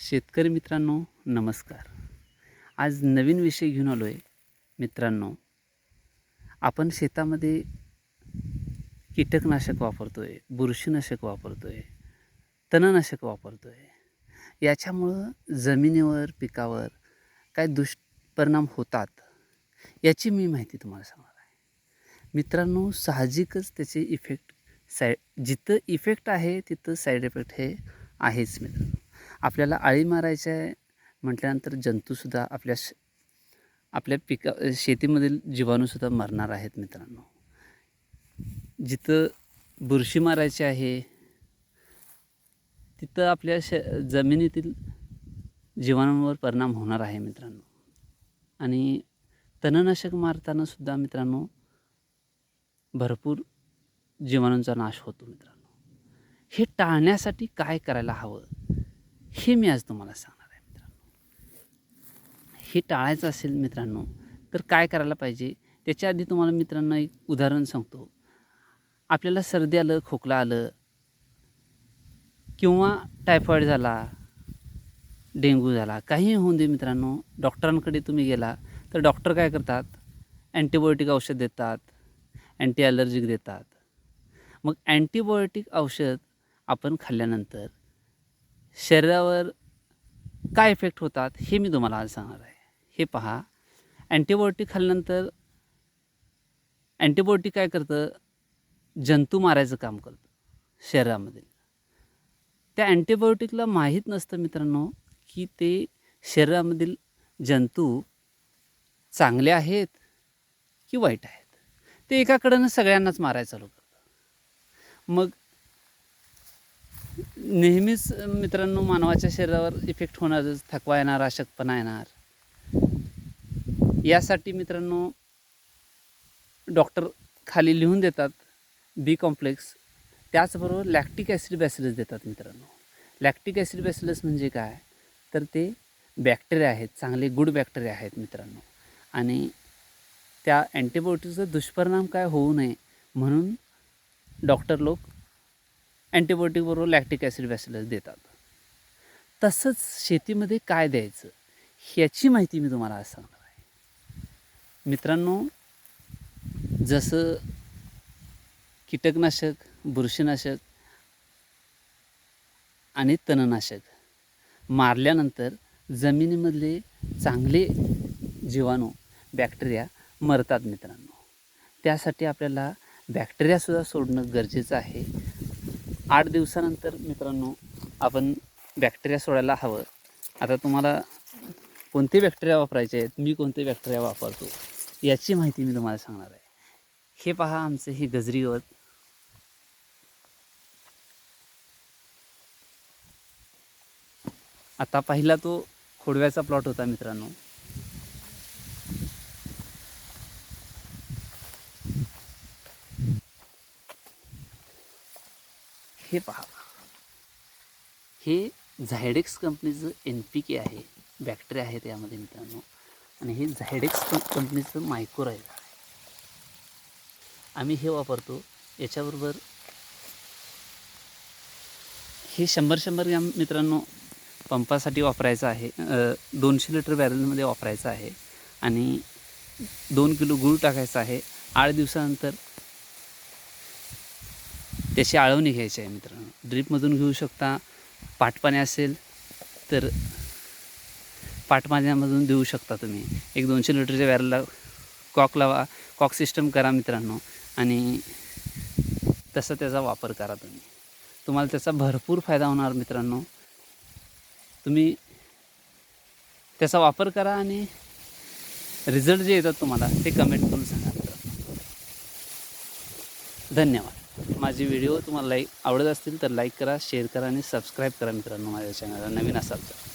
शेतकरी मित्रांनो नमस्कार. आज नवीन विषय घेऊन आलो आहे मित्रांनो. आपण शेतामध्ये कीटकनाशक वापरतो आहे बुरशीनाशक वापरतो आहे तणनाशक वापरतो आहे याच्यामुळं जमिनीवर पिकावर काय दुष्परिणाम होतात याची मी माहिती तुम्हाला सांगणार आहे. मित्रांनो साहजिकच त्याचे इफेक्ट साय जिथं इफेक्ट आहे तिथं साईड इफेक्ट हे आहेच मित्रांनो. आपल्याला आळी मारायची आहे म्हटल्यानंतर जंतूसुद्धा आपल्या श आपल्या पिका शेतीमधील जीवाणूसुद्धा मरणार आहेत मित्रांनो. जिथं बुरशी मारायची आहे तिथं आपल्या श जमिनीतील जीवाणूंवर परिणाम होणार आहे मित्रांनो. आणि तणनाशक मारताना सुद्धा मित्रांनो भरपूर जीवाणूंचा नाश होतो मित्रांनो. हे टाळण्यासाठी काय करायला हवं? हे मी आज तुम्हाला सांगणार आहे मित्रांनो. हे टाळायचं असेल मित्रांनो तर काय करायला पाहिजे? त्याच्या आधी तुम्हाला मित्रांनो एक उदाहरण सांगतो. आपल्याला सर्दी आलं खोकला आलं किंवा टायफॉईड झाला डेंग्यू झाला काही होऊन दे मित्रांनो डॉक्टरांकडे तुम्ही गेला तर डॉक्टर काय करतात? अँटीबायोटिक औषध देतात अँटी ॲलर्जिक देतात. मग अँटीबायोटिक औषध आपण खाल्ल्यानंतर शरीरावर काय इफेक्ट होतात हे मी तुम्हाला आज सांगणार आहे. हे पहा. अँटीबायोटिक खाल्ल्यानंतर अँटीबायोटिक काय करतं? जंतू मारायचं काम करतं शरीरामधील. त्या अँटीबायोटिकला माहीत नसतं मित्रांनो की ते शरीरामधील जंतू चांगले आहेत की वाईट आहेत. ते एकाकडनं सगळ्यांनाच मारायला चालू करतं. मग नेहमीच मित्रांनो मानवाच्या शरीरावर इफेक्ट होणारच थकवा येणार अशक्तपणा येणार. यासाठी मित्रांनो डॉक्टर खाली लिहून देतात बी कॉम्प्लेक्स त्याचबरोबर लॅक्टिक ॲसिड बॅसिलस देतात मित्रांनो. लॅक्टिक ॲसिड बॅसिलस म्हणजे काय? तर ते बॅक्टेरिया आहेत चांगले गुड बॅक्टेरिया आहेत मित्रांनो. आणि त्या अँटीबायोटिकचा दुष्परिणाम काय होऊ नये म्हणून डॉक्टर लोक अँटीबायोटिकबरोबर लॅक्टिक ॲसिड बॅसिलस देतात. तसंच शेतीमध्ये काय द्यायचं ह्याची माहिती मी तुम्हाला आज सांगणार आहे. मित्रांनो जसं कीटकनाशक बुरशीनाशक आणि तणनाशक मारल्यानंतर जमिनीमधले चांगले जीवाणू बॅक्टेरिया मरतात मित्रांनो. त्यासाठी आपल्याला बॅक्टेरियासुद्धा सोडणं गरजेचं आहे. आठ दिवसानंतर मित्रांनो आपण बॅक्टेरिया सोडायला हवं. आता तुम्हाला कोणते बॅक्टेरिया वापरायचे आहेत? मी कोणते बॅक्टेरिया वापरतो? याची माहिती मी तुम्हाला सांगणार आहे. हे पहा आमचं हे गजरी गवत आता पहिला तो खोडव्याचा प्लॉट होता मित्रांनो. हे पहा. हे झायडेक्स कंपनीचं एन पी के आहे बॅक्टेरिया आहेत यामध्ये मित्रांनो आणि हे झायडेक्स कंपनीचं मायक्रोराईड आहे. आम्ही हे वापरतो याच्याबरोबर हे शंभर शंभर ग्रॅम मित्रांनो पंपासाठी वापरायचं आहे दोनशे लिटर बॅरलमध्ये वापरायचं आहे आणि दोन किलो गूळ टाकायचं आहे. आठ दिवसानंतर त्याची आळवणी घ्यायची आहे मित्रांनो. ड्रीपमधून घेऊ शकता. पाटपाणी असेल तर पाटपाण्यामधून देऊ शकता तुम्ही. एक दोनशे लिटरच्या बॅरलला कॉक लावा कॉक सिस्टम करा मित्रांनो. आणि तसा त्याचा वापर करा तुम्ही. तुम्हाला त्याचा भरपूर फायदा होणार मित्रांनो. तुम्ही त्याचा वापर करा आणि रिझल्ट जे येतात तुम्हाला ते कमेंट करून सांगा धन्यवाद. माझे व्हिडिओ तुम्हाला लाईक आवडत असतील तर लाईक करा शेअर करा आणि सबस्क्राईब करा मित्रांनो माझ्या चॅनलला. नवीन असाल तर.